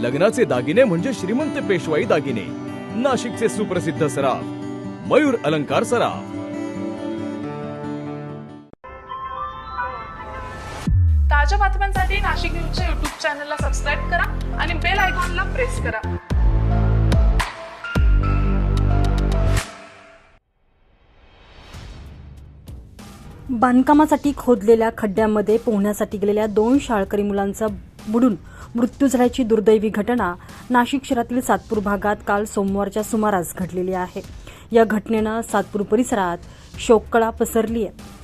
लग्नाचे दागिने म्हणजे श्रीमंत पेशवाई दागिने. नाशिकचे सुप्रसिद्ध सराफ मयूर अलंकार सराफ. ताज्या बातम्यांसाठी नाशिक न्यूजच्या युट्यूब चॅनलला सबस्क्राईब करा आणि बेल आयकॉनला प्रेस करा. बांधकामासाठी खोदलेल्या खड्ड्यामध्ये पोहण्यासाठी गेलेल्या दोन शाळकरी मुलांचा बुडून मृत्यू झाल्याची दुर्दैवी घटना नाशिक शहरातील सातपूर भागात काल सोमवारच्या सुमारास घडलेली आहे. या घटनेनं सातपूर परिसरात शोककळा पसरली आहे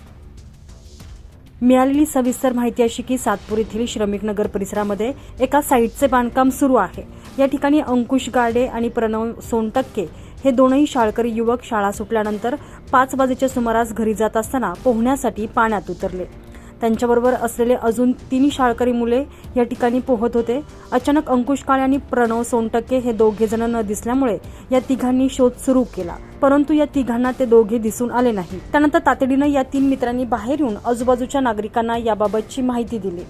मिळालेली सविस्तर माहिती अशी की सातपूर येथील श्रमिक नगर परिसरामध्ये एका साईटचे बांधकाम सुरू आहे. या ठिकाणी अंकुश गाडे आणि प्रणव सोनटक्के हे दोनही शाळकरी युवक शाळा सुटल्यानंतर पाच वाजेच्या सुमारास घरी जात असताना पोहण्यासाठी पाण्यात उतरले. त्यांच्याबरोबर असलेले अजून तिन्ही शाळकरी मुले या ठिकाणी पोहत होते. अचानक अंकुश काळे आणि प्रणव सोनटक्के हे दोघे जण न दिसल्यामुळे या तिघांनी शोध सुरू केला. परंतु या तिघांना ते दोघे दिसून आले नाही. त्यानंतर तातडीनं या तीन मित्रांनी बाहेर येऊन आजूबाजूच्या नागरिकांना याबाबतची माहिती दिली.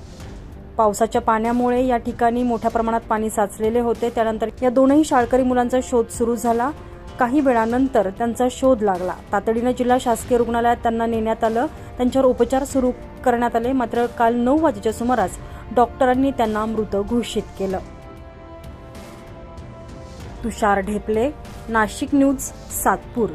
पावसाच्या पाण्यामुळे या ठिकाणी मोठ्या प्रमाणात पाणी साचलेले होते. त्यानंतर या दोनही शाळकरी मुलांचा शोध सुरू झाला. काही वेळानंतर त्यांचा शोध लागला. तातडीनं जिल्हा शासकीय रुग्णालयात त्यांना नेण्यात आलं. त्यांच्यावर उपचार सुरू करण्यात आले. मात्र काल नऊ वाजेच्या सुमारास डॉक्टरांनी त्यांना मृत घोषित केलं. तुषार ढेपले नाशिक न्यूज सातपूर.